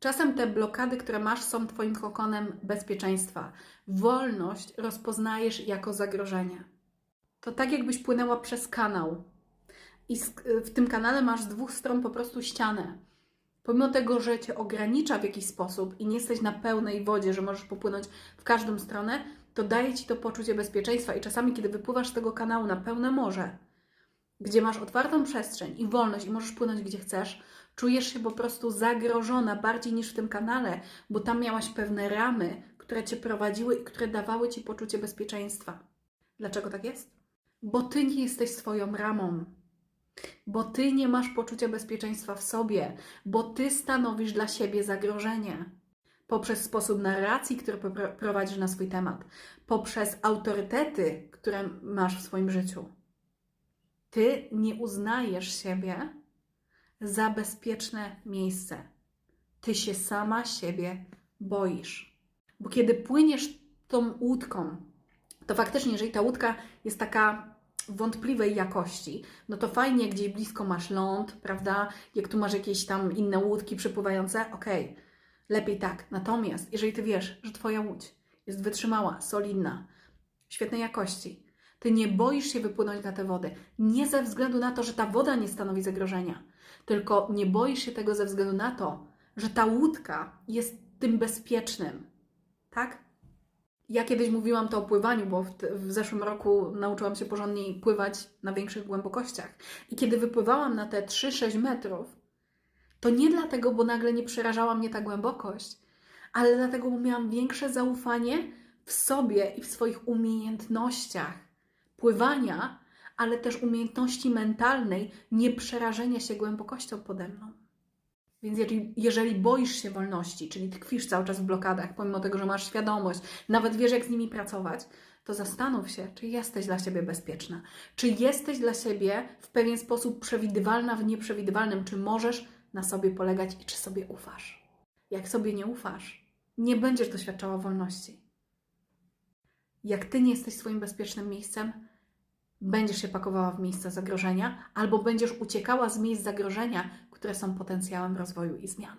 Czasem te blokady, które masz, są Twoim kokonem bezpieczeństwa. Wolność rozpoznajesz jako zagrożenie. To tak, jakbyś płynęła przez kanał i w tym kanale masz z dwóch stron po prostu ścianę. Pomimo tego, że cię ogranicza w jakiś sposób i nie jesteś na pełnej wodzie, że możesz popłynąć w każdą stronę, to daje ci to poczucie bezpieczeństwa. I czasami, kiedy wypływasz z tego kanału na pełne morze, gdzie masz otwartą przestrzeń i wolność i możesz płynąć gdzie chcesz, czujesz się po prostu zagrożona bardziej niż w tym kanale, bo tam miałaś pewne ramy, które cię prowadziły i które dawały ci poczucie bezpieczeństwa. Dlaczego tak jest? Bo ty nie jesteś swoją ramą. Bo ty nie masz poczucia bezpieczeństwa w sobie, bo ty stanowisz dla siebie zagrożenie. Poprzez sposób narracji, który prowadzisz na swój temat, poprzez autorytety, które masz w swoim życiu. Ty nie uznajesz siebie za bezpieczne miejsce. Ty się sama siebie boisz. Bo kiedy płyniesz tą łódką, to faktycznie, jeżeli ta łódka jest taka wątpliwej jakości, no to fajnie, gdzieś blisko masz ląd, prawda? Jak tu masz jakieś tam inne łódki przypływające, okej, lepiej tak. Natomiast jeżeli ty wiesz, że twoja łódź jest wytrzymała, solidna, świetnej jakości, ty nie boisz się wypłynąć na tę wodę, nie ze względu na to, że ta woda nie stanowi zagrożenia, tylko nie boisz się tego ze względu na to, że ta łódka jest tym bezpiecznym, tak? Ja kiedyś mówiłam to o pływaniu, bo w, w zeszłym roku nauczyłam się porządnie pływać na większych głębokościach. I kiedy wypływałam na te 3-6 metrów, to nie dlatego, bo nagle nie przerażała mnie ta głębokość, ale dlatego, bo miałam większe zaufanie w sobie i w swoich umiejętnościach pływania, ale też umiejętności mentalnej nieprzerażenia się głębokością pode mną. Więc jeżeli, jeżeli boisz się wolności, czyli tkwisz cały czas w blokadach, pomimo tego, że masz świadomość, nawet wiesz, jak z nimi pracować, to zastanów się, czy jesteś dla siebie bezpieczna. Czy jesteś dla siebie w pewien sposób przewidywalna w nieprzewidywalnym, czy możesz na sobie polegać i czy sobie ufasz. Jak sobie nie ufasz, nie będziesz doświadczała wolności. Jak ty nie jesteś swoim bezpiecznym miejscem, będziesz się pakowała w miejsca zagrożenia, albo będziesz uciekała z miejsc zagrożenia, które są potencjałem rozwoju i zmian.